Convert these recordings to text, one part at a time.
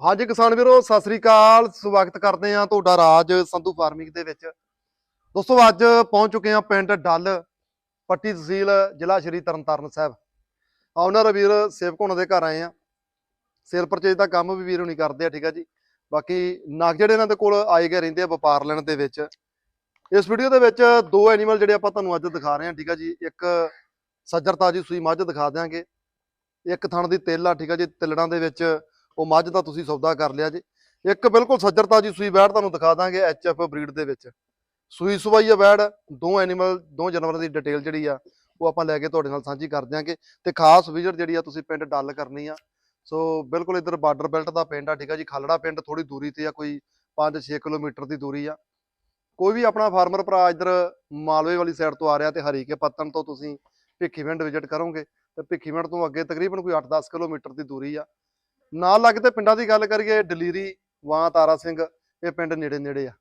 ਹਾਂਜੀ ਕਿਸਾਨ ਵੀਰੋ, ਸਤਿ ਸ੍ਰੀ ਅਕਾਲ। ਸਵਾਗਤ ਕਰਦੇ ਆ ਤੁਹਾਡਾ ਰਾਜ ਸੰਧੂ ਫਾਰਮਿੰਗ ਦੇ ਵਿੱਚ। ਦੋਸਤੋ, ਅੱਜ ਪਹੁੰਚ ਚੁੱਕੇ ਆ ਪਿੰਡ ਡੱਲ, ਪੱਟੀ ਤਹਿਸੀਲ, ਜ਼ਿਲ੍ਹਾ ਸ਼੍ਰੀ ਤਰਨਤਾਰਨ ਸਾਹਿਬ। ਆਨਰ ਵੀਰ ਸੇਵਕ ਦੇ ਘਰ ਆਏ ਆ ਸੇਲ ਪਰਚੇਜ ਦਾ ਕੰਮ ਵੀ ਵੀਰ ਹੁਣੀ ਕਰਦੇ ਆ, ਠੀਕ ਆ ਜੀ। ਬਾਕੀ ਨਗ ਜਿਹੜੇ ਇਹਨਾਂ ਦੇ ਕੋਲ ਆਏ ਗਏ ਰਹਿੰਦੇ ਆ ਵਪਾਰ ਲੈਣ ਦੇ ਵਿੱਚ। ਇਸ ਵੀਡੀਓ ਦੇ ਵਿੱਚ ਦੋ ਐਨੀਮਲ ਜਿਹੜੇ ਆਪਾਂ ਤੁਹਾਨੂੰ ਅੱਜ ਦਿਖਾ ਰਹੇ ਆ ਠੀਕ ਆ ਜੀ। ਇੱਕ ਸੱਜਰ ਤਾਜੀ ਸੂਈ ਮੱਝ ਦਿਖਾ ਦਿਆਂਗੇ। ਇੱਕ ਥਣ ਦੀ ਤਿੱਲ ਆ, ਠੀਕ ਆ ਜੀ, ਤਿੱਲੜਾਂ ਦੇ ਵਿੱਚ ਉਹ ਮੱਝ ਦਾ ਤੁਸੀਂ ਸੌਦਾ ਕਰ ਲਿਆ ਜੇ। ਇੱਕ ਬਿਲਕੁਲ ਸੱਜਰਤਾ ਜੀ, ਸੂਈ ਵੈੜ ਤੁਹਾਨੂੰ ਦਿਖਾ ਦਾਂਗੇ ਐਚਐਫ ਬਰੀਡ ਦੇ ਵਿੱਚ। ਸੂਈ ਸਵਾਈ ਆ ਵੈੜ, ਦੋ ਐਨੀਮਲ ਦੋ ਜਾਨਵਰਾਂ ਦੀ ਡਿਟੇਲ ਜਿਹੜੀ ਆ, ਉਹ ਆਪਾਂ ਲੈ ਕੇ ਤੁਹਾਡੇ ਨਾਲ ਸਾਂਝੀ ਕਰ ਦਿਆਂਗੇ। ਤੇ ਖਾਸ ਵਿਜ਼ਿਟ ਜਿਹੜੀ ਆ, ਤੁਸੀਂ ਪਿੰਡ ਡੱਲ ਕਰਨੀ ਆ। ਸੋ ਬਿਲਕੁਲ ਇੱਧਰ ਬਾਰਡਰ ਬੈਲਟ ਦਾ ਪਿੰਡ ਆ, ਠੀਕ ਆ ਜੀ। ਖਾਲੜਾ ਪਿੰਡ ਥੋੜੀ ਦੂਰੀ ਤੇ ਆ, ਕੋਈ 5-6 ਕਿਲੋਮੀਟਰ ਦੀ ਦੂਰੀ ਆ। ਕੋਈ ਵੀ ਆਪਣਾ ਫਾਰਮਰ ਭਰਾ ਇੱਧਰ ਮਾਲਵੇ ਵਾਲੀ ਸਾਈਡ ਤੋਂ ਆ ਰਿਹਾ ਤੇ ਹਰੀਕੇ ਪੱਤਨ ਤੋਂ ਤੁਸੀਂ ਭਿੱਖੀਵਿੰਡ ਵਿਜ਼ਿਟ ਕਰੋਗੇ। ਤੇ ਭਿੱਖੀਵਿੰਡ ਤੋਂ ਅੱਗੇ ਤਕਰੀਬਨ ਕੋਈ 8-10 ਕਿਲੋਮੀਟਰ ਦੀ ਦੂਰੀ ਆ। ਨਾਲ ਲੱਗਦੇ ਪਿੰਡਾਂ ਦੀ ਗੱਲ ਕਰੀਏ, ਡਲੀਰੀ, ਵਾਂ, ਤਾਰਾ ਸਿੰਘ, ਇਹ ਪਿੰਡ ਨੇੜੇ ਨੇੜੇ ਆ।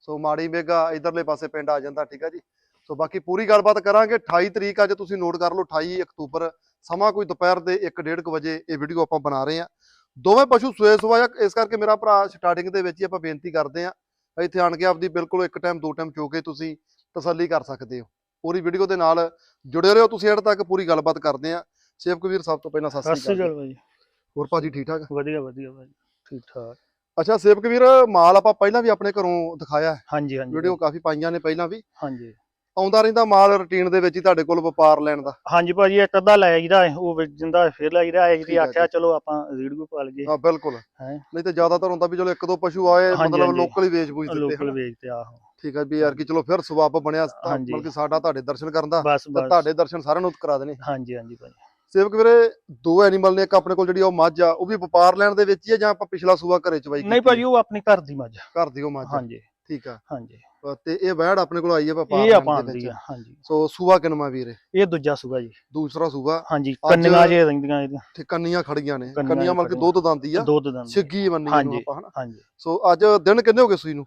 ਸੋ ਮਾੜੀ ਮੇਗਾ ਇਧਰਲੇ ਪਾਸੇ ਪਿੰਡ ਆ ਜਾਂਦਾ, ਠੀਕ ਆ ਜੀ। ਸੋ ਬਾਕੀ ਪੂਰੀ ਗੱਲਬਾਤ ਕਰਾਂਗੇ। 28 ਤਰੀਕ ਅੱਜ ਤੁਸੀਂ ਨੋਟ ਕਰ ਲਓ 28 ਅਕਤੂਬਰ, ਸਮਾਂ ਕੋਈ ਦੁਪਹਿਰ ਦੇ 1:30 ਵਜੇ ਇਹ ਵੀਡੀਓ ਆਪਾਂ ਬਣਾ ਰਹੇ ਆ ਦੋਵੇਂ ਪਸ਼ੂ ਸੂਏ ਸੁਆ ਇਸ ਕਰਕੇ ਮੇਰਾ ਭਰਾ ਸਟਾਰਟਿੰਗ ਦੇ ਵਿੱਚ ਹੀ ਆਪਾਂ ਬੇਨਤੀ ਕਰਦੇ ਆ ਇੱਥੇ ਆਣ ਕੇ ਆਪਦੀ ਬਿਲਕੁਲ ਇੱਕ ਟਾਈਮ ਦੋ ਟਾਈਮ ਚੋ ਕੇ ਤੁਸੀਂ ਤਸੱਲੀ ਕਰ ਸਕਦੇ ਹੋ। ਪੂਰੀ ਵੀਡੀਓ ਦੇ ਨਾਲ ਜੁੜੇ ਰਹੋ, ਤੁਸੀਂ ਐਡ ਤੱਕ ਪੂਰੀ ਗੱਲਬਾਤ ਕਰਦੇ ਆ ਸ਼ੇਵ ਕਬੀਰ ਸਭ ਤੋਂ ਪਹਿਲਾਂ ਸਤਿ ਸ੍ਰੀ ਅਕਾਲ ਜੀ। ਹੋਰ ਭਾਜੀ ਠੀਕ ਠਾਕ? ਵਧੀਆ ਵਧੀਆ ਭਾਈ ਠੀਕ ਠਾਕ। ਅੱਛਾ ਸੇਵਕ ਵੀਰ ਮਾਲ ਆਪਾਂ ਪਹਿਲਾਂ ਵੀ ਆਪਣੇ ਘਰੋਂ ਦਿਖਾਇਆ ਹੈ। ਹਾਂਜੀ ਹਾਂਜੀ। ਵੀਡੀਓ ਕਾਫੀ ਪਾਈਆਂ ਨੇ ਪਹਿਲਾਂ ਵੀ। ਹਾਂਜੀ। ਆਉਂਦਾ ਰਹਿੰਦਾ ਮਾਲ ਰੁਟੀਨ ਦੇ ਵਿੱਚ ਹੀ ਤੁਹਾਡੇ ਕੋਲ ਵਪਾਰ ਲੈਣ ਦਾ। ਹਾਂਜੀ ਭਾਜੀ ਇੱਕ ਅੱਧਾ ਲੈ ਆਈਦਾ ਹੈ, ਉਹ ਹੈ, ਫਿਰ ਲੈ ਠੀਕ ਜੀ ਆਖਿਆ। ਚਲੋ ਆਪਾਂ ਰੀੜਗੂ ਪਾ ਲਈਏ। ਹਾਂ ਬਿਲਕੁਲ। ਨਹੀਂ ਤੇ ਜ਼ਿਆਦਾਤਰ ਹੁੰਦਾ ਵੀ ਚਲੋ ਇੱਕ ਦੋ ਪਸ਼ੂ ਆਏ ਮਤਲਬ। ਲੋਕਲ ਹੀ ਵੇਚ ਬੂਝ ਦਿੱਤੇ ਲੋਕਲ। ਵੇਚਦੇ ਆਹੋ। ਠੀਕ ਹੈ ਵੀ ਯਾਰ ਕਿ ਚਲੋ ਫਿਰ ਸਵਾਬ ਬਣਿਆ। ਬਲਕਿ ਸਾਡਾ ਤੁਹਾਡੇ ਦਰਸ਼ਨ ਕਰਨ ਦਾ ਤੁਹਾਡੇ ਦਰਸ਼ਨ ਸਾਰਿਆਂ ਨੂੰ ਕਰਾ ਦੇਣੇ। ਹਾਂਜੀ ਹਾਂਜੀ ਭਾਈ ਸੇਵਕ ਵੀਰੇ ਦੋ ਐਨੀਮਲ ਨੇ ਇੱਕ ਆਪਣੇ ਕੋਲ ਜਿਹੜੀ ਉਹ ਮੱਝ ਆ ਉਹ ਵੀ ਵਪਾਰ ਲੈਣ ਦੇ ਵਿੱਚ ਹੀ ਆ ਜਾਂ ਆਪਾਂ ਪਿਛਲਾ ਸੂਆ ਘਰੇ ਚਵਾਈ ਨਹੀਂ ਭਾਜੀ ਉਹ ਆਪਣੀ ਘਰ ਦੀ ਮੱਝ ਘਰ ਦੀ ਉਹ ਮੱਝ। ਹਾਂਜੀ। ਠੀਕ ਆ। ਹਾਂਜੀ। ਤੇ ਇਹ ਵੈੜ ਆਪਣੇ ਕੋਲ ਆਈ ਹੈ ਵਪਾਰ ਇਹ ਆਪਾਂ ਆਂਦੀ ਆ ਹਾਂਜੀ। ਸੋ ਸੂਆ ਕਿਨਮਾ ਵੀਰੇ? ਇਹ ਦੂਜਾ ਸੁਗਾ ਜੀ। ਦੂਸਰਾ ਸੂਆ। ਹਾਂਜੀ ਕੰਨੀਆਂ ਜੇ ਰਹਿੰਦੀਆਂ ਇਹਦੀਆਂ। ਤੇ ਕੰਨੀਆਂ ਖੜੀਆਂ ਨੇ। ਕੰਨੀਆਂ ਮਤਲਬ ਕਿ। ਦੁੱਧ ਦੰਦੀ ਆ। ਦੁੱਧ ਦੰਦ। ਛਿੱਗੀ ਹਾਂਜੀ। ਆਪਾਂ ਹਨਾ? ਹਾਂਜੀ। ਸੋ ਅੱਜ ਦਿਨ ਕਿੰਨੇ ਹੋ ਗਏ ਸੂਈ ਨੂੰ?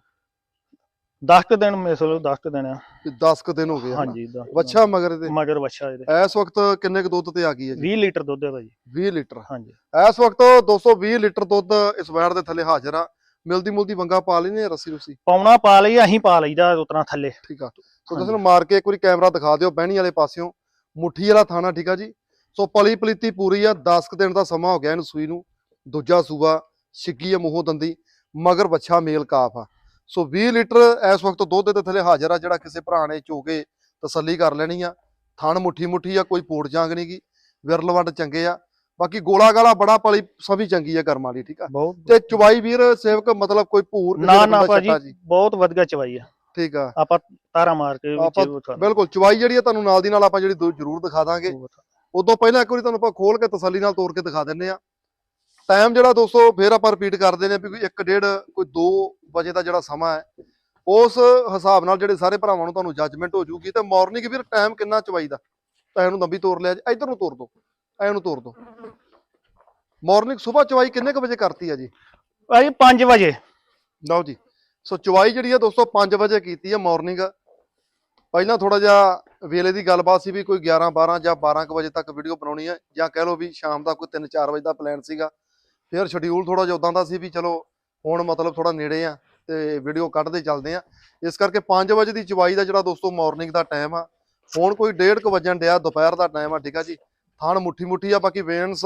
10 ਕੁ ਦਿਨ ਮੇਸਲੋ 10 ਕੁ ਦਿਨ ਆ। 10 ਕੁ ਦਿਨ ਹੋ ਗਏ ਹਨਾ? ਹਾਂਜੀ ਵੱਛਾ ਮਗਰ ਇਹਦੇ। ਮਗਰ ਵੱਛਾ ਇਹਦੇ। ਇਸ ਵਕਤ ਕਿੰਨੇ ਕੁ ਦੁੱਧ ਤੇ ਆ ਗਈ ਹੈ ਜੀ? 20 ਲੀਟਰ ਦੁੱਧ ਹੈ ਭਾਜੀ। 20 ਲੀਟਰ। ਹਾਂਜੀ। ਇਸ ਵਕਤ 220 ਲੀਟਰ ਦੁੱਧ ਇਸ ਵੈੜ ਦੇ ਥੱਲੇ ਹਾਜ਼ਰ ਆ। ਮਿਲਦੀ ਮੁਲਦੀ ਵੰਗਾ ਪਾ ਲੈਨੇ ਰੱਸੀ ਰੁੱਸੀ? ਪਾਉਣਾ ਪਾ ਲਈ ਅਸੀਂ ਪਾ ਲਈਦਾ ਉਤਨਾ ਥੱਲੇ। ਠੀਕ ਆ। ਸੋ ਹਾਂਜੀ। ਤੁਸੀਂ ਮਾਰ ਕੇ ਇੱਕ ਵਾਰੀ ਕੈਮਰਾ ਦਿਖਾ ਦਿਓ ਬਹਿਣੀ ਵਾਲੇ ਪਾਸਿਓਂ। ਮੁੱਠੀ ਵਾਲਾ ਥਾਣਾ ਠੀਕ ਆ ਜੀ? ਸੋ ਪਲੀ ਪਲੀਤੀ ਪੂਰੀ ਆ 10 ਕੁ ਦਿਨ ਦਾ ਸਮਾਂ ਹੋ ਗਿਆ ਇਹਨੂੰ ਸੂਈ ਨੂੰ। ਦੂਜਾ ਸੂਆ ਛਿੱਗੀ ਆ ਮੂੰਹੋਂ ਦੰਦੀ ਮਗਰ ਬੱਚਾ ਮੇਲ ਕਾਫ ਆ। ਸੋ 20 ਲੀਟਰ ਇਸ ਵਕਤ ਦੁੱਧ ਦੇ ਥੱਲੇ ਹਾਜ਼ਰ ਆ ਜਿਹੜਾ ਕਿਸੇ ਭਰਾ ਨੇ ਚੋ ਕੇ ਤਸੱਲੀ ਕਰ ਲੈਣੀ ਆ। ਥਣ ਮੁੱਠੀ ਮੁੱਠੀ ਆ ਕੋਈ ਪੋੜ ਜਾਂਗ ਨਹੀਂ ਗੀ ਵਿਰਲ ਵੱਡ ਚੰਗੇ ਆ। ਬਾਕੀ ਗੋਲਾ ਗਾਲਾ ਬੜਾ ਪਲੀ ਸਭੀ ਚੰਗੀ ਆ ਕਰਮਾਂ ਦੀ ਠੀਕ ਆ? ਤੇ ਚੁਬਾਈ ਵੀਰ ਸੇਵਕ ਮਤਲਬ ਕੋਈ ਭੂਰ ਨਾ ਨਾ ਭਾਜੀ ਬਹੁਤ ਵਧੀਆ ਚਵਾਈ ਆ। ਠੀਕ ਆ। ਆਪਾਂ ਤਾਰਾ ਮਾਰ ਕੇ ਬਿਲਕੁਲ ਚੁਬਾਈ ਜਿਹੜੀ ਆ ਤੁਹਾਨੂੰ ਨਾਲ ਦੀ ਨਾਲ ਆਪਾਂ ਜਿਹੜੀ ਜ਼ਰੂਰ ਦਿਖਾ ਦਾਂਗੇ। ਉਦੋਂ ਪਹਿਲਾਂ ਇੱਕ ਵਾਰੀ ਤੁਹਾਨੂੰ ਆਪਾਂ ਖੋਲ ਕੇ ਤਸੱਲੀ ਨਾਲ ਤੋੜ ਕੇ ਦਿਖਾ ਦਿੰਨੇ ਆ। ਟਾਈਮ ਜਿਹੜਾ ਦੋਸਤੋ ਫੇਰ ਆਪਾਂ ਰਿਪੀਟ ਕਰਦੇ ਨੇ ਵੀ ਕੋਈ 1:30 ਕੋਈ 2 ਵਜੇ ਦਾ ਜਿਹੜਾ ਸਮਾਂ ਹੈ ਉਸ ਹਿਸਾਬ ਨਾਲ ਜਿਹੜੇ ਸਾਰੇ ਭਰਾਵਾਂ ਨੂੰ ਤੁਹਾਨੂੰ ਜੱਜਮੈਂਟ ਹੋ ਜੂਗੀ ਤੇ ਮਾਰਨਿੰਗ ਵੀਰ ਟਾਈਮ ਕਿੰਨਾ ਚਵਾਈ ਦਾ ਤਾਂ ਇਹਨੂੰ ਲੰਬੀ ਤੋੜ ਲਿਆ ਜੀ ਇਧਰ ਨੂੰ ਤੋੜ ਦੋ ਐ ਨੂੰ ਤੋੜ ਦੋ। ਮਾਰਨਿੰਗ ਸਵੇਰ ਚਵਾਈ ਕਿੰਨੇ ਕੁ ਵਜੇ ਕਰਤੀ ਆ ਜੀ? ਭਾਜੀ 5 ਵਜੇ। ਲਓ ਜੀ ਸੋ ਚਵਾਈ ਜਿਹੜੀ ਆ ਦੋਸਤੋ 5 ਵਜੇ ਕੀਤੀ ਆ ਮਾਰਨਿੰਗ ਪਹਿਲਾਂ ਥੋੜਾ ਜਿਹਾ ਵੇਲੇ ਦੀ ਗੱਲਬਾਤ ਸੀ ਵੀ ਕੋਈ 11 12 ਜਾਂ 12 ਕੁ ਵਜੇ ਤੱਕ ਵੀਡੀਓ ਬਣਾਉਣੀ ਹੈ ਜਾਂ ਕਹਿ ਲਓ ਵੀ ਸ਼ਾਮ ਦਾ ਕੋਈ 3 4 ਵਜੇ ਦਾ ਪਲਾਨ ਸੀਗਾ। ਫਿਰ ਸ਼ਡਿਊਲ ਥੋੜਾ ਜਿਹਾ ਉਦਾਂ ਦਾ ਸੀ ਵੀ ਚਲੋ ਹੁਣ ਮਤਲਬ ਥੋੜਾ ਨੇੜੇ ਆ ਤੇ ਵੀਡੀਓ ਕੱਢਦੇ ਚੱਲਦੇ ਆ। ਇਸ ਕਰਕੇ 5 ਵਜੇ ਦੀ ਚਵਾਈ ਦਾ ਜਿਹੜਾ ਦੋਸਤੋ ਮਾਰਨਿੰਗ ਦਾ ਟਾਈਮ ਆ, ਹੁਣ ਕੋਈ 1:30 ਕੁ ਵਜਣ ਡਿਆ ਦੁਪਹਿਰ ਦਾ ਟਾਈਮ ਆ, ਠੀਕ ਆ ਜੀ। ਥਾਣ ਮੁੱਠੀ ਮੁੱਠੀ ਆ, ਬਾਕੀ ਵੇਨਸ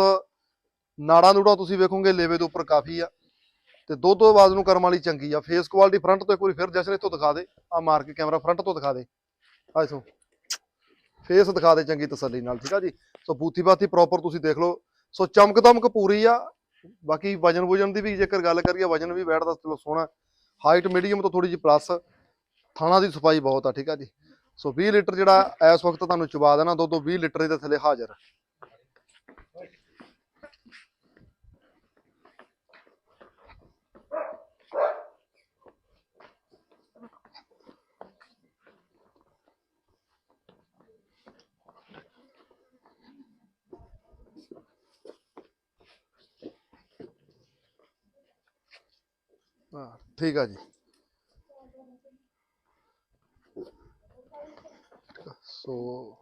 ਨਾੜਾ ਨੂੜਾ ਤੁਸੀਂ ਵੇਖੋਗੇ ਲੇਵੇ ਦੇ ਉੱਪਰ ਕਾਫੀ ਆ। ਤੇ ਦੋ ਦੋ ਆਵਾਜ਼ ਨੂੰ ਕਰਮ ਵਾਲੀ ਚੰਗੀ ਆ। ਫੇਸ ਕੁਆਲਿਟੀ ਫਰੰਟ ਤੋਂ ਇੱਕ ਵਾਰੀ ਫਿਰ ਜਸ਼ਨ ਇੱਥੋਂ ਦਿਖਾ ਦੇ। ਆ ਮਾਰ ਕੇ ਕੈਮਰਾ ਫਰੰਟ ਤੋਂ ਦਿਖਾ ਦੇ। ਆ ਇਥੋਂ। ਫੇਸ ਦਿਖਾ ਦੇ ਚੰਗੀ ਤਸੱਲੀ ਨਾਲ, ਠੀਕ ਆ ਜੀ। ਸੋ ਬੂਥੀ ਬਾਥੀ ਪ੍ਰੋਪਰ ਤੁਸੀਂ ਦੇਖ ਲਓ। ਸੋ ਚਮਕ ਦਮਕ ਪੂਰੀ ਆ। ਬਾਕੀ ਵਜਨ ਵੁਜਨ ਦੀ ਵੀ ਜੇਕਰ ਗੱਲ ਕਰੀਏ, ਵਜਨ ਵੀ ਬੈਠਦਾ ਚਲੋ ਸੋਹਣਾ ਹਾਈਟ ਮੀਡੀਅਮ ਤੋਂ ਥੋੜੀ ਜਿਹੀ ਪਲੱਸ ਥਾਣਾ ਦੀ ਸਫ਼ਾਈ ਬਹੁਤ ਆ, ਠੀਕ ਆ ਜੀ। ਸੋ 20 ਲੀਟਰ ਜਿਹੜਾ ਇਸ ਵਕਤ ਤੁਹਾਨੂੰ ਚੁਬਾ ਦੇਣਾ, ਦੋ ਦੋ 20 ਲੀਟਰ ਦੇ ਥੱਲੇ ਹਾਜ਼ਰ ਹਾਂ, ਠੀਕ ਆ ਜੀ। ਸੋ,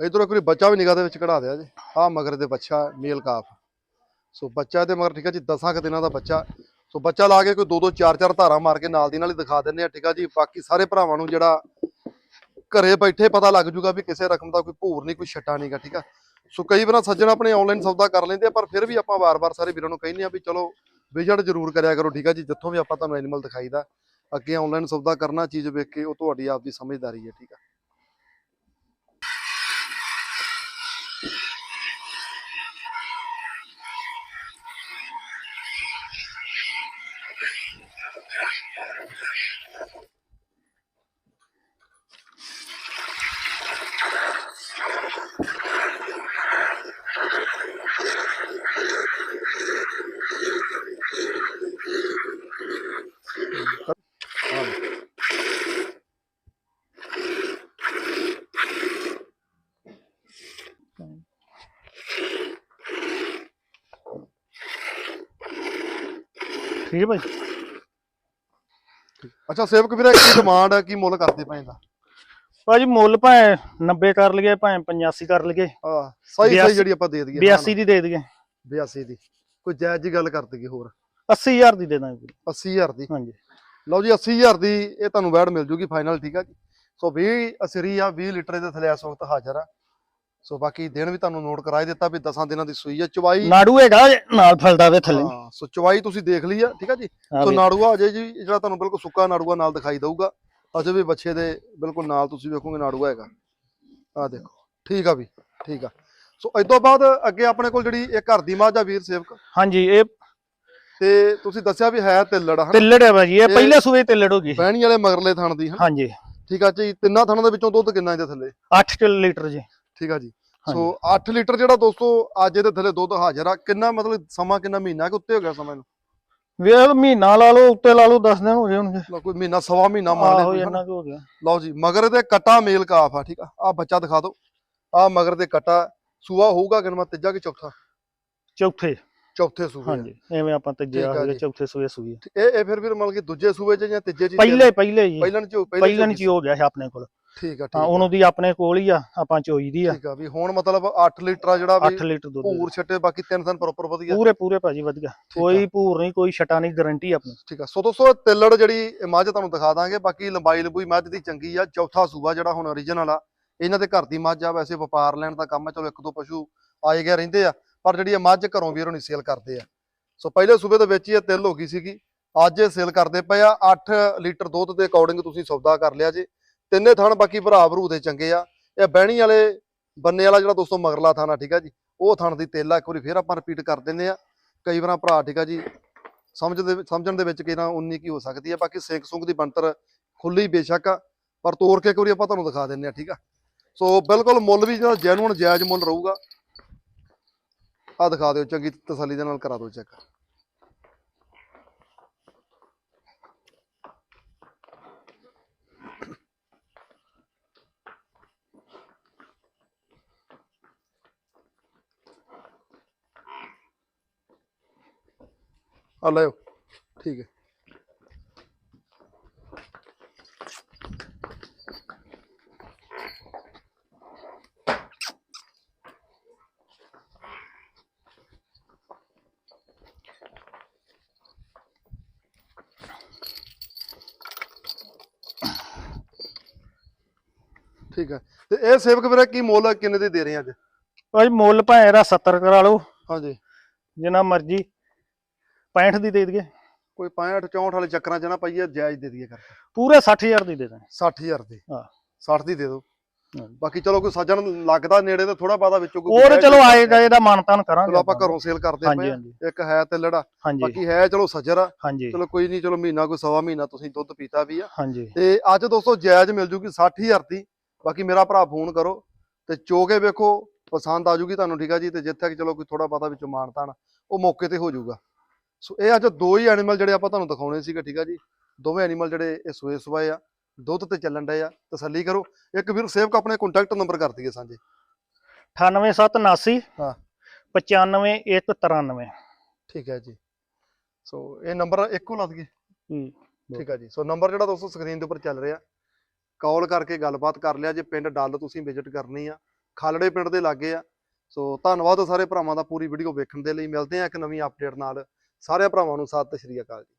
ਇਧਰੋਂ ਕੋਈ ਬੱਚਾ ਵੀ ਨਿਗਾਹ ਦੇ ਵਿੱਚ ਕਢਾ ਦਿਆ ਜੀ। ਆ ਮਗਰ ਦੇ ਬੱਚਾ, ਮੇਲ ਕਾਫ। ਸੋ, ਬੱਚਾ ਤੇ ਮਗਰ, ਠੀਕ ਆ ਜੀ 10 ਕੁ ਦਿਨਾਂ ਦਾ ਬੱਚਾ। ਸੋ, ਬੱਚਾ ਲਾ ਕੇ ਕੋਈ ਦੋ ਦੋ, ਚਾਰ ਚਾਰ ਧਾਰਾਂ ਮਾਰ ਕੇ ਨਾਲ ਦੀ ਨਾਲ ਹੀ ਦਿਖਾ ਦਿੰਦੇ ਆ, ਠੀਕ ਆ ਜੀ। ਬਾਕੀ ਸਾਰੇ ਭਰਾਵਾਂ ਨੂੰ ਜਿਹੜਾ ਘਰੇ ਬੈਠੇ ਪਤਾ ਲੱਗ ਜੂਗਾ ਵੀ ਕਿਸੇ ਰਕਮ ਦਾ ਕੋਈ ਭੂਰ ਨਹੀਂ, ਕੋਈ ਛੱਟਾ ਨਹੀਂਗਾ, ਠੀਕ ਆ। ਸੋ, ਕਈ ਵਾਰ ਸੱਜਣ ਆਪਣੇ ਆਨਲਾਈਨ ਸੌਦਾ ਕਰ ਲੈਂਦੇ ਆ, ਪਰ ਫਿਰ ਵੀ ਆਪਾਂ ਵਾਰ-ਵਾਰ ਸਾਰੇ ਵੀਰਾਂ ਨੂੰ ਕਹਿੰਦੇ ਆ ਵੀ ਚਲੋ ਵਿਜ਼ਿਟ ਜ਼ਰੂਰ ਕਰਿਆ ਕਰੋ, ਠੀਕ ਆ ਜੀ? ਜਿੱਥੋਂ ਵੀ ਆਪਾਂ ਤੁਹਾਨੂੰ ਐਨੀਮਲ ਦਿਖਾਈਦਾ, ਅੱਗੇ ਆਨਲਾਈਨ ਸੌਦਾ ਕਰਨਾ ਚੀਜ਼ ਵੇਖ ਕੇ, ਉਹ ਤੁਹਾਡੀ ਆਪ ਦੀ ਸਮਝਦਾਰੀ ਹੈ, ਠੀਕ ਆ? ਹਾਂ ਠੀਕ ਹੈ ਭਾਈ? ਅੱਛਾ ਸੇਵਕ ਵੀਰੇ ਕੀ ਡਿਮਾਂਡ ਹੈ? ਕੀ ਮੁੱਲ ਕਰਦੇ ਪਏ ਦਾ ਭਾਜੀ ਮੁੱਲ ਭਾਵੇਂ 90 ਕਰ ਲਈਏ ਭਾਵੇਂ 85 ਕਰ ਲਈਏ। ਆ ਸਹੀ ਸਹੀ 82 ਜਿਹੜੀ ਆਪਾਂ ਦੇ ਦਈਏ 82 ਦੀ ਦੇ ਦਈਏ। 82 ਦੀ। ਕੋਈ ਜਾਇਜ਼ ਜੀ ਗੱਲ ਕਰ ਦਈਏ ਹੋਰ। 80000 ਦੀ ਦੇ ਦਾਂਗੇ। 80000 ਦੀ। ਹਾਂਜੀ। ਲਓ ਜੀ 80000 ਦੀ ਇਹ ਤੁਹਾਨੂੰ ਵੈੜ ਮਿਲ ਜੂਗੀ ਫਾਈਨਲ ਠੀਕ ਆ ਜੀ। ਸੋ 20 ਅਸਰੀ ਆ 20 ਲੀਟਰ ਦੇ ਥੱਲੇ ਇਸ ਵਕਤ ਹਾਜ਼ਰ ਆ। ਸੋ ਬਾਕੀ ਦਿਨ ਵੀ ਤੁਹਾਨੂੰ ਨੋਟ ਕਰਾ ਹੀ ਦਿੱਤਾ ਵੀ 10 ਦਿਨਾਂ ਦੀ ਸੂਈ ਆ ਚਵਾਈ ਨਾੜੂ ਹੈਗਾ ਨਾਲ ਫਲਦਾ ਵੇ ਥੱਲੇ। ਹਾਂ ਸੋ ਚਵਾਈ ਤੁਸੀਂ ਦੇਖ ਲਈ ਆ ਠੀਕ ਆ ਜੀ? ਹਾਂ ਸੋ। ਨਾੜੂਆ ਅਜੇ ਜੀ ਜਿਹੜਾ ਤੁਹਾਨੂੰ ਬਿਲਕੁਲ ਸੁੱਕਾ ਨਾੜੂਆ ਨਾਲ ਦਿਖਾਈ ਦਊਗਾ ਅਜੇ ਵੀ ਬੱਚੇ ਦੇ ਬਿਲਕੁਲ ਨਾਲ ਤੁਸੀਂ ਵੇਖੋਗੇ ਨਾੜੂਆ ਹੈਗਾ। ਆ ਦੇਖੋ ਠੀਕ ਆ ਵੀ ਠੀਕ ਆ। ਸੋ ਇਸ ਤੋਂ ਬਾਅਦ ਅੱਗੇ ਆਪਣੇ ਕੋਲ ਜਿਹੜੀ ਇਹ ਘਰ ਦੀ ਮੱਝ ਆ ਵੀਰ ਸੇਵਕ? ਹਾਂਜੀ ਇਹ ਤੇ ਤੁਸੀਂ ਦੱਸਿਆ ਵੀ ਹੈ ਤਿੱਲੜ ਹਨਾ? ਤਿੱਲੜ ਹੈ ਭਾਜੀ ਇਹ ਪਹਿਲੇ ਸੂਏ ਤਿੱਲੜ ਹੋ ਗਈ। ਬਹਿਣੀ ਵਾਲੇ ਮਗਰਲੇ ਥਣ ਦੀ ਹਾਂਜੀ। ਠੀਕ ਆ ਜੀ ਤਿੰਨਾਂ ਥਣਾਂ ਦੇ ਵਿੱਚੋਂ ਦੁੱਧ ਕਿੰਨਾ ਇਹਦੇ ਥੱਲੇ? 8 ਲੀਟਰ ਜੀ। ਠੀਕ ਆ ਜੀ। ਸੋ 8 ਲੀਟਰ ਜਿਹੜਾ ਦੋਸਤੋ ਅੱਜ ਇਹਦੇ ਥੱਲੇ ਦੁੱਧ ਹਾਜ਼ਰ ਆ ਕਿੰਨਾ ਮਤਲਬ ਸਮਾਂ ਕਿੰਨਾ ਮਹੀਨਾ ਕਿ ਉੱਤੇ ਹੋ ਗਿਆ ਸਮਾਂ ਨੂੰ ਵੇਖ ਮਹੀਨਾ ਲਾ ਲਓ ਉੱਤੇ ਲਾ ਲਓ 10 ਦਿਨ ਹੋ ਗਏ ਲਓ ਕੋਈ ਮਹੀਨਾ ਸਵਾ ਮਹੀਨਾ ਮੰਨ ਆਹੋ ਲੈ ਹੋ ਗਿਆ। ਲਓ ਜੀ ਮਗਰ ਇਹਦੇ ਕਟਾ ਮੇਲ ਕਾਫ ਆ ਠੀਕ ਆ। ਆ ਬੱਚਾ ਦਿਖਾ ਦਿਓ। ਆ ਮਗਰ ਦੇ ਕਟਾ ਸੂਆ ਹੋਊਗਾ ਕਿਨਮਾ ਤੀਜਾ ਕਿ ਚੌਥਾ? ਚੌਥੇ। ਚੌਥੇ ਸੂਏ। ਹਾਂਜੀ ਐਵੇਂ ਆਪਾਂ ਤੀਜੇ ਆ ਜੀ। ਚੌਥੇ ਸੂਏ ਸੂਏ ਇਹ ਇਹ ਫਿਰ ਫਿਰ ਮਤਲਬ ਕਿ ਦੂਜੇ ਸੂਏ ਚ ਜਾਂ ਤੀਜੇ ਚ ਹੀ ਪਹਿਲੇ ਪਹਿਲੇ ਜੀ। ਪਹਿਲਣ ਚ ਪਹਿਲਣ ਚ ਹੀ ਹੋ ਗਿਆ ਸੀ ਆਪਣੇ ਕੋਲ। ਠੀਕ ਆ ਹਾਂ ਠੀਕ ਆ। ਉਹਨੂੰ ਦੀ ਆਪਣੇ ਕੋਲ ਹੀ ਆ ਆਪਾਂ ਚੋਈ ਦੀ ਆ। ਠੀਕ ਆ ਵੀ ਹੁਣ ਮਤਲਬ 8 ਲੀਟਰ ਆ ਜਿਹੜਾ ਵੀ 8 ਲੀਟਰ ਦੁੱਧ ਭੂਰ ਛੱਟੇ ਬਾਕੀ ਤਿੰਨ ਦਿਨ ਪ੍ਰੋਪਰ ਵਧੀਆ। ਪੂਰੇ ਪੂਰੇ ਭਾਜੀ ਵਧੀਆ। ਕੋਈ ਭੂਰ ਨਹੀਂ ਕੋਈ ਛਟਾ ਨਹੀਂ ਗਾਰੰਟੀ ਆਪਣੀ। ਠੀਕ ਆ। ਸੋ ਦੋਸਤੋ ਤਿੱਲੜ ਜਿਹੜੀ ਮੱਝ ਤੁਹਾਨੂੰ ਦਿਖਾ ਦਾਂਗੇ ਬਾਕੀ ਲੰਬਾਈ ਲੰਬੂਈ ਮੱਝ ਦੀ ਚੰਗੀ ਆ। ਚੌਥਾ ਸੂਬਾ ਜਿਹੜਾ ਹੁਣ ਓਰੀਜਨਲ ਆ। ਇਹਨਾਂ ਦੇ ਘਰ ਦੀ ਮੱਝ ਆ ਵੈਸੇ ਵਪਾਰ ਲੈਣ ਦਾ ਕੰਮ ਆ। ਚਲੋ ਇੱਕ ਦੋ ਪਸ਼ੂ ਆਏ ਗਏ ਰਹਿੰਦੇ ਆ ਪਰ ਜਿਹੜੀ ਇਹ ਮੱਝ ਘਰੋਂ ਵੀਰੋਂ ਨਹੀਂ ਸੇਲ ਕਰਦੇ ਆ। ਸੋ ਪਹਿਲੇ ਸੂਬੇ ਦੇ ਵਿੱਚ ਹੀ ਇਹ ਤਿੱਲ ਹੋ ਗਈ ਸੀਗੀ। ਅੱਜ ਇਹ ਸੇਲ ਕਰਦੇ ਪਏ ਆ। 8 ਲੀਟਰ ਦੁੱਧ ਦੇ ਅਕੋਰਡਿੰਗ ਤੁਸੀਂ ਸੌਦਾ ਕਰ ਲਿਆ ਜੇ। ਤਿੰਨੇ ਥਣ ਬਾਕੀ ਭਰਾ ਭਰੂ ਦੇ ਚੰਗੇ ਆ। ਇਹ ਬਹਿਣੀ ਵਾਲੇ ਬੰਨੇ ਵਾਲਾ ਜਿਹੜਾ ਦੋਸਤੋ ਮਗਰਲਾ ਥਾਣਾ, ਠੀਕ ਆ ਜੀ, ਉਹ ਥਣ ਦੀ ਤੇਲਾ ਇੱਕ ਵਾਰੀ ਫੇਰ ਆਪਾਂ ਰਿਪੀਟ ਕਰ ਦਿੰਦੇ ਆ। ਕਈ ਵਾਰ ਭਰਾ, ਠੀਕ ਆ ਜੀ ਸਮਝਦੇ ਸਮਝਣ ਦੇ ਵਿੱਚ ਕਿਹਨਾਂ 19 ਕੀ ਹੋ ਸਕਦੀ ਹੈ ਬਾਕੀ ਸਿੰਕ ਸੁੰਕ ਦੀ ਬੰਤਰ ਖੁੱਲੀ ਬੇਸ਼ੱਕ ਆ। ਪਰ ਤੋੜ ਕੇ ਇੱਕ ਵਾਰੀ ਆਪਾਂ ਤੁਹਾਨੂੰ ਦਿਖਾ ਦਿੰਦੇ ਆ, ਠੀਕ ਆ। ਸੋ ਬਿਲਕੁਲ ਮੁੱਲ ਵੀ ਜਿਹੜਾ ਜੈਨੂਨ ਜਾਇਜ਼ ਮੁੱਲ ਰਹੂਗਾ। ਆ ਦਿਖਾ ਦਿਓ, ਚੰਗੀ ਤਸੱਲੀ ਦੇ ਨਾਲ ਕਰਾ ਦਿਓ ਚੈੱਕ। ਆ ਲਿਓ ਠੀਕ ਹੈ। ਠੀਕ ਹੈ। ਤੇ ਇਹ ਸੇਵਕ ਵੀਰੇ ਕੀ ਮੁੱਲ? ਕਿੰਨੇ ਦੇ ਦੇ ਰਹੇ ਆ ਅੱਜ? ਭਾਜੀ ਮੁੱਲ ਭਾਵੇਂ ਇਹਦਾ 70 ਕਰਾ ਲਓ। ਹਾਂਜੀ। ਜਿੰਨਾ ਮਰਜ਼ੀ 65 ਦੀ ਦੇ ਦਈਏ। ਕੋਈ 65 64 ਵਾਲੇ ਚੱਕਰਾਂ ਚ ਨਾ ਪਾਈਏ ਜਾਇਜ਼ ਦੇ ਦਈਏ ਕਰ ਪੂਰੇ 60000 ਦੀ ਦੇ ਦਾਂਗੇ 60000 ਦੀ। ਹਾਂ। 60 ਦੀ ਦੇ ਦਿਓ। ਬਾਕੀ ਚਲੋ ਕੋਈ ਸੱਜਣ ਲੱਗਦਾ ਨੇੜੇ ਤੇ ਥੋੜਾ ਬਾਦਾ ਵਿੱਚੋਂ ਕੋਈ ਗੁੰਜਾਇਸ਼ ਚਲੋ ਕਰ- ਆਏਗਾ ਇਹਦਾ ਮਾਨਤਾਨ ਕਰਾਂਗੇ ਚਲੋ ਆਪਾਂ ਘਰੋਂ ਸੇਲ ਕਰਦੇ ਪਏ। ਇੱਕ ਹੈ ਤੇ ਲੜਾ। ਬਾਕੀ ਹੈ ਚਲੋ ਸੱਜਰ ਆ। ਚਲੋ ਕੋਈ ਨਹੀਂ ਚਲੋ ਮਹੀਨਾ ਕੋਈ ਸਵਾ ਮਹੀਨਾ ਤੁਸੀਂ ਦੁੱਧ ਪੀਤਾ ਵੀ ਆ। ਤੇ ਅੱਜ ਦੋਸਤੋ ਜਾਇਜ਼ ਮਿਲ ਜੂਗੀ 60000 ਦੀ। ਬਾਕੀ ਮੇਰਾ ਭਰਾ ਫੋਨ ਕਰੋ। ਤੇ ਚੋ ਕੇ ਵੇਖੋ ਪਸੰਦ ਆ ਜੂਗੀ ਤੁਹਾਨੂੰ ਠੀਕ ਆ ਜੀ? ਤੇ ਜਿੱਥੇ ਚਲੋ ਕੋਈ ਥੋੜਾ ਬਹੁਤਾ ਵਿੱਚੋਂ ਮਾਨਤਾਨ ਉਹ ਮੌਕੇ ਤੇ ਹੋ ਜਾਊਗਾ ਸੋ ਇਹ ਅੱਜ ਦੋ ਹੀ ਐਨੀਮਲ ਜਿਹੜੇ ਆਪਾਂ ਤੁਹਾਨੂੰ ਦਿਖਾਉਣੇ ਸੀਗੇ ਠੀਕ ਆ ਜੀ? ਦੋਵੇਂ ਐਨੀਮਲ ਜਿਹੜੇ ਇਹ ਸੂਏ ਸਵਾਏ ਆ ਦੁੱਧ ਤੇ ਚੱਲਣ ਡਏ ਆ ਤਸੱਲੀ ਕਰੋ। ਇੱਕ ਵੀਰ ਸੇਵਕ ਆਪਣੇ ਕੰਟੈਕਟ ਨੰਬਰ ਕਰ ਦਈਏ ਸਾਂਝੇ। 98779 ਹਾਂ। 95193 ਠੀਕ ਹੈ ਜੀ। ਸੋ ਇਹ ਨੰਬਰ ਇੱਕੋ ਲਾ ਦਈਏ ਠੀਕ ਹੈ ਜੀ। ਸੋ ਨੰਬਰ ਜਿਹੜਾ ਦੋਸਤੋ ਸਕਰੀਨ ਦੇ ਉੱਪਰ ਚੱਲ ਰਿਹਾ। ਕਾਲ ਕਰਕੇ ਗੱਲਬਾਤ ਕਰ ਲਿਆ ਜੇ ਪਿੰਡ ਡੱਲ ਤੁਸੀਂ ਵਿਜ਼ਿਟ ਕਰਨੀ ਆ। ਖਾਲੜੇ ਪਿੰਡ ਦੇ ਲਾਗੇ ਆ। ਸੋ ਧੰਨਵਾਦ ਸਾਰੇ ਭਰਾਵਾਂ ਦਾ ਪੂਰੀ ਵੀਡੀਓ ਵੇਖਣ ਦੇ ਲਈ। ਮਿਲਦੇ ਆ ਇੱਕ ਨਵੀਂ ਅਪਡੇਟ ਨਾਲ। ਸਾਰਿਆਂ ਭਰਾਵਾਂ ਨੂੰ ਸਤਿ ਸ਼੍ਰੀ ਅਕਾਲ ਜੀ।